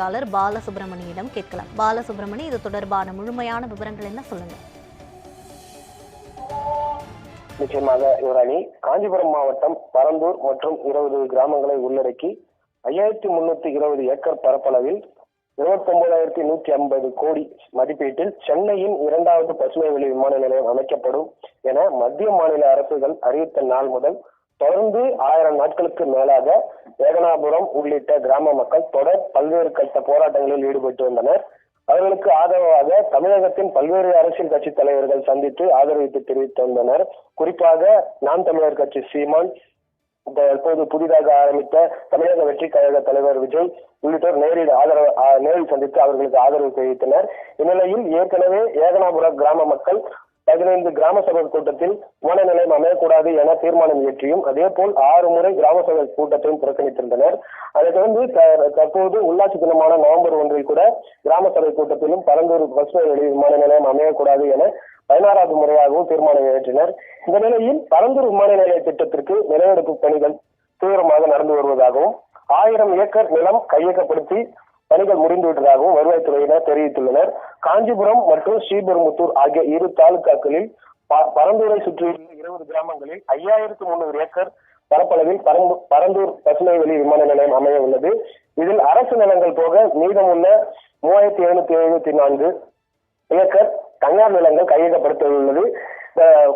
செய்தியாளர் பாலசுப்ரமணியிடம் கேட்கலாம். பாலசுப்ரமணி இது தொடர்பான முழுமையான விவரங்கள் என்ன சொல்லுங்க? நிச்சயமாக யுவராணி காஞ்சிபுரம் மாவட்டம் பரந்தூர் மற்றும் இருபது கிராமங்களை உள்ளடக்கி ஐயாயிரத்தி முன்னூத்தி இருபது ஏக்கர் பரப்பளவில் இருபத்தி ஒன்பதாயிரத்தி நூத்தி ஐம்பது கோடி மதிப்பீட்டில் சென்னையின் இரண்டாவது பசுமை வெளி விமான நிலையம் அமைக்கப்படும் என மத்திய மாநில அரசுகள் அறிவித்த நாள் முதல் தொடர்ந்து ஆயிரம் நாட்களுக்கு மேலாக ஏகனாபுரம் உள்ளிட்ட கிராம மக்கள் தொடர் பல்வேறு கட்ட போராட்டங்களில் ஈடுபட்டு வந்தனர். அவர்களுக்கு ஆதரவாக தமிழகத்தின் பல்வேறு அரசியல் கட்சி தலைவர்கள் சந்தித்து ஆதரவு தெரிவித்து வந்தனர். குறிப்பாக நாம் தமிழர் கட்சி சீமான் தற்போது புதிதாக ஆரம்பித்த தமிழக வெற்றி கழக தலைவர் விஜய் உள்ளிட்டோர் நேரில் ஆதரவு நேரில் சந்தித்து அவர்களுக்கு ஆதரவு தெரிவித்தனர். இந்நிலையில் ஏற்கனவே ஏகனாபுர கிராம மக்கள் பதினைந்து கிராம சபை கூட்டத்தில் விமான நிலையம் அமையக்கூடாது என தீர்மானம் இயற்றியும் அதே போல் ஆறு முறை கிராம சபை கூட்டத்தையும் புறக்கணித்திருந்தனர். அதைத் தொடர்ந்து தற்போது உள்ளாட்சி தினமான நவம்பர் ஒன்றில் கூட கிராம சபை கூட்டத்திலும் பரந்தூர் பசுமை வெளி விமான நிலையம் அமையக்கூடாது என பதினாறாவது முறையாகவும் தீர்மானம் இயற்றினர். இந்த நிலையில் பரந்தூர் விமான நிலைய திட்டத்திற்கு நிலவெடுப்பு பணிகள் தீவிரமாக நடந்து வருவதாகவும் ஆயிரம் ஏக்கர் நிலம் கையகப்படுத்தி பணிகள் முடிந்துவிட்டதாகவும் வருவாய்த்துறையினர் தெரிவித்துள்ளனர். காஞ்சிபுரம் மற்றும் ஸ்ரீபெரும்புத்தூர் ஆகிய இரு தாலுகாக்களில் ப- பரந்தூரை சுற்றியுள்ள இருபது கிராமங்களில் ஐயாயிரத்து முன்னூறு ஏக்கர் பரப்பளவில் பரந்து- பரந்தூர் பசுமை வெளி விமான நிலையம் அமைய உள்ளது. இதில் அரசு நிலங்கள் போக மீதமுள்ள மூவாயிரத்தி எழுநூத்தி எழுபத்தி நான்கு ஏக்கர் தனியார் நிலங்கள் கையகப்படுத்த உள்ளது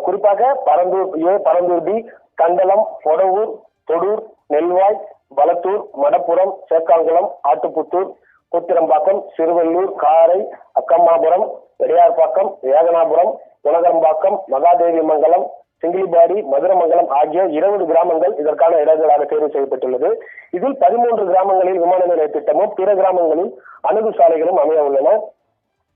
குறிப்பாக பரந்தூர் ஏ பரந்தூர் டி கண்டலம் பொடவூர் தொடூர் நெல்வாய் பலத்தூர் மடப்புரம் சேக்காங்குளம் ஆட்டுப்புத்தூர் கூத்திரம்பாக்கம் சிறுவல்லூர் காரை அக்கம்மாபுரம் பெரியார்பாக்கம் ஏகனாபுரம் உலகம்பாக்கம் மகாதேவி மங்கலம் சிங்கிலிபாடி மதுரமங்கலம் ஆகிய இருபது கிராமங்கள் இதற்கான இடங்களாக தேர்வு செய்யப்பட்டுள்ளது. இதில் பதிமூன்று கிராமங்களில் விமான நிலைய திட்டமும் பிற கிராமங்களில் அணுகு சாலைகளும் அமைய உள்ளன.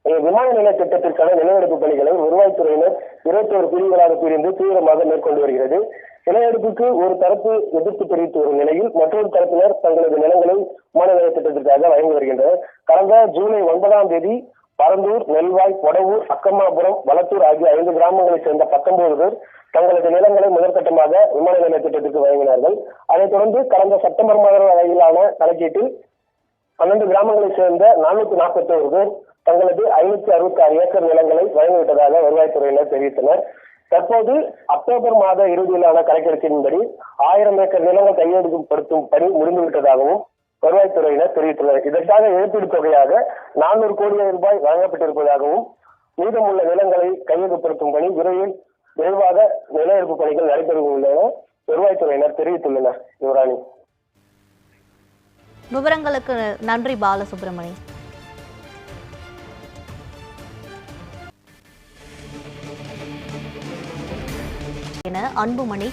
விமான நிலைய திட்டத்திற்கான நிலவெடுப்பு பணிகளை வருவாய்த்துறையினர் இருபத்தோரு பிரிவுகளாக பிரிந்து தீவிரமாக மேற்கொண்டு வருகிறது. நிலவெடுப்புக்கு ஒரு தரப்பு எதிர்ப்பு தெரிவித்து வரும் நிலையில் மற்றொரு தரப்பினர் தங்களது நிலங்களை விமான திட்டத்திற்காக வழங்கி வருகின்றனர். கடந்த ஜூலை ஒன்பதாம் தேதி பரந்தூர் நெல்வாய் பொடவூர் அக்கமாபுரம் வளத்தூர் ஆகிய ஐந்து கிராமங்களைச் சேர்ந்த பத்தொன்பது பேர் தங்களது நிலங்களை முதற்கட்டமாக விமான நிலைய திட்டத்திற்கு வழங்கினார்கள். அதைத் தொடர்ந்து கடந்த செப்டம்பர் மாத வரையிலான கணக்கீட்டில் பன்னெண்டு கிராமங்களைச் சேர்ந்த நானூத்தி நாற்பத்தி ஒரு பேர் தங்களது ஐநூத்தி அறுபத்தி ஆறு ஏக்கர் நிலங்களை வழங்கிவிட்டதாக வருவாய்த்துறையினர் தெரிவித்தனர். தற்போது அக்டோபர் மாத இறுதியிலான கணக்கெடுப்பின்படி ஆயிரம் ஏக்கர் நிலங்கள் கையெழுத்துப்படுத்தும் பணி முடிந்துவிட்டதாகவும் வருவாய்த்துறையினர் தெரிவித்துள்ளனர். இதற்காக இழப்பீடு தொகையாக நானூறு கோடி ரூபாய் வழங்கப்பட்டிருப்பதாகவும் மீதமுள்ள நிலங்களை கையகப்படுத்தும் பணி விரைவில் விரைவாக நில எடுப்பு பணிகள் நடைபெறும் உள்ளன. வருவாய்த்துறையினர் தெரிவித்துள்ளனர். யுவராணி. விவரங்களுக்கு நன்றி பாலசுப்ரமணி என அன்புமணி